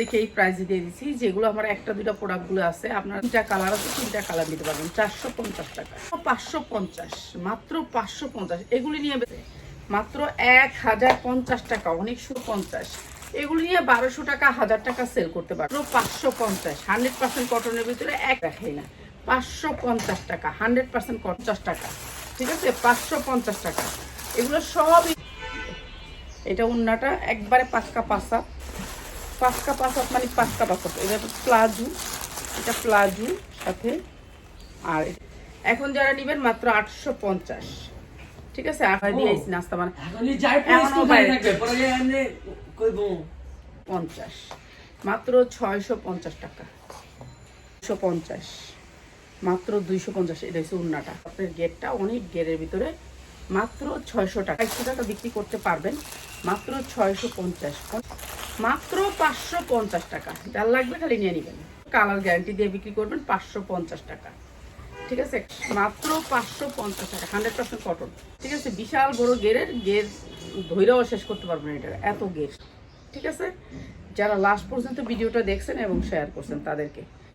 দেখে এই প্রাইস দিয়ে দিচ্ছি। যেগুলো আমার একটা, দুইটা প্রোডাক্টগুলো আছে, আপনার তিনটা কালার আছে, তিনটা কালার নিতে পারবেন। চারশো পঞ্চাশ টাকা। পাঁচশো পঞ্চাশ, মাত্র পাঁচশো পঞ্চাশ। এগুলি নিয়ে মাত্র এক হাজার পঞ্চাশ টাকা, অনেক পঞ্চাশ এগুলি নিয়ে বারোশো টাকা, হাজার টাকা সেল করতে পারব পাঁচশো পঞ্চাশ, হান্ড্রেড পার্সেন্ট কটনের ভিতরে এক রাখাই না। পাঁচশো পঞ্চাশ টাকা, হান্ড্রেড পার্সেন্ট পঞ্চাশ টাকা। ঠিক আছে? পাঁচশো পঞ্চাশ টাকা। এগুলো সবই, এটা উন্নাটা, একবারে পাক্কা পাসা পাক্কা পাসা মানে পাক্কা পাসা এটা প্লাজু এটা প্লাজু সাথে। আর এখন যারা নেবেন মাত্র আটশো পঞ্চাশ। ঠিক আছে? আর দিয়েছি নাস্তা মানে পঞ্চাশ। মাত্র ছয়শো পঞ্চাশ টাকা। দুশো পঞ্চাশ। মাত্র দুইশো পঞ্চাশ। এটা হচ্ছে উন্নাটা। আপনার গেটটা অনেক গেটের ভিতরে মাত্র ছয়শো টাকা। একশো টাকা বিক্রি করতে পারবেন। মাত্র ছয়শো পঞ্চাশ। মাত্র পাঁচশো পঞ্চাশ টাকা। যার লাগবে খালি নিয়ে নেবেন। কালার গ্যারান্টি দিয়ে বিক্রি করবেন পাঁচশো পঞ্চাশ টাকা। ঠিক আছে? মাত্র পাঁচশো পঞ্চাশ টাকা। Hundred percent cotton. ঠিক আছে? বিশাল বড় গেরের গের ধৈর্যও শেষ করতে পারবেন এটা। এত গের। ঠিক আছে? যারা লাস্ট পর্যন্ত ভিডিওটা দেখছেন এবং শেয়ার করছেন তাদেরকে।